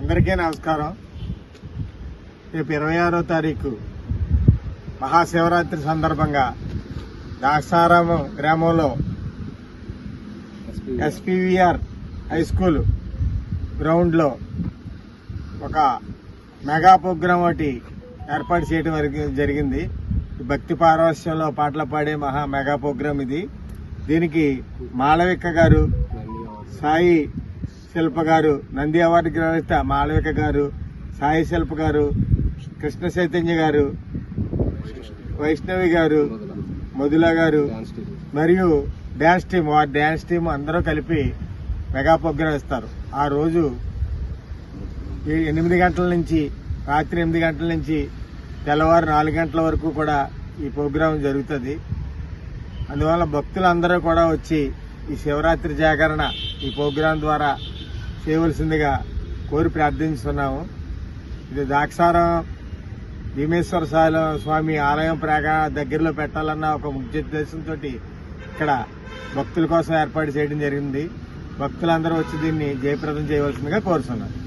అందరికీ నమస్కారం. రేపు ఇరవై ఆరో తారీఖు మహాశివరాత్రి సందర్భంగా దాసారామం గ్రామంలో ఎస్పీవీఆర్ హై స్కూల్ గ్రౌండ్లో ఒక మెగా ప్రోగ్రాం ఒకటి ఏర్పాటు చేయడం జరిగింది. భక్తి పారవశ్యంలో పాటలు పాడే మహా మెగా ప్రోగ్రాం ఇది. దీనికి మాళవిక గారు సాయి శిల్ప గారు నంది అవార్డు గ్రహీత మాళవిక గారు సాయి శిల్ప గారు కృష్ణ చైతన్య గారు వైష్ణవి గారు మధుల గారు మరియు డ్యాన్స్ టీం వారి డ్యాన్స్ టీం అందరూ కలిపి మెగా ప్రోగ్రాం ఇస్తారు. ఆ రోజు ఈ ఎనిమిది గంటల నుంచి రాత్రి ఎనిమిది గంటల నుంచి తెల్లవారు నాలుగు గంటల వరకు కూడా ఈ ప్రోగ్రాం జరుగుతుంది. అందువల్ల భక్తులందరూ కూడా వచ్చి ఈ శివరాత్రి జాగరణ ఈ ప్రోగ్రాం ద్వారా చేయవలసిందిగా కోరి ప్రార్థిస్తున్నాము. ఇది దాక్షారం భీమేశ్వర సాయిల- స్వామి ఆలయం ప్రాగ దగ్గరలో పెట్టాలన్న ఒక ముఖ్య ఉద్దేశంతో ఇక్కడ భక్తుల కోసం ఏర్పాటు చేయడం జరిగింది. భక్తులందరూ వచ్చి దీన్ని జయప్రదం చేయవలసిందిగా కోరుతున్నాను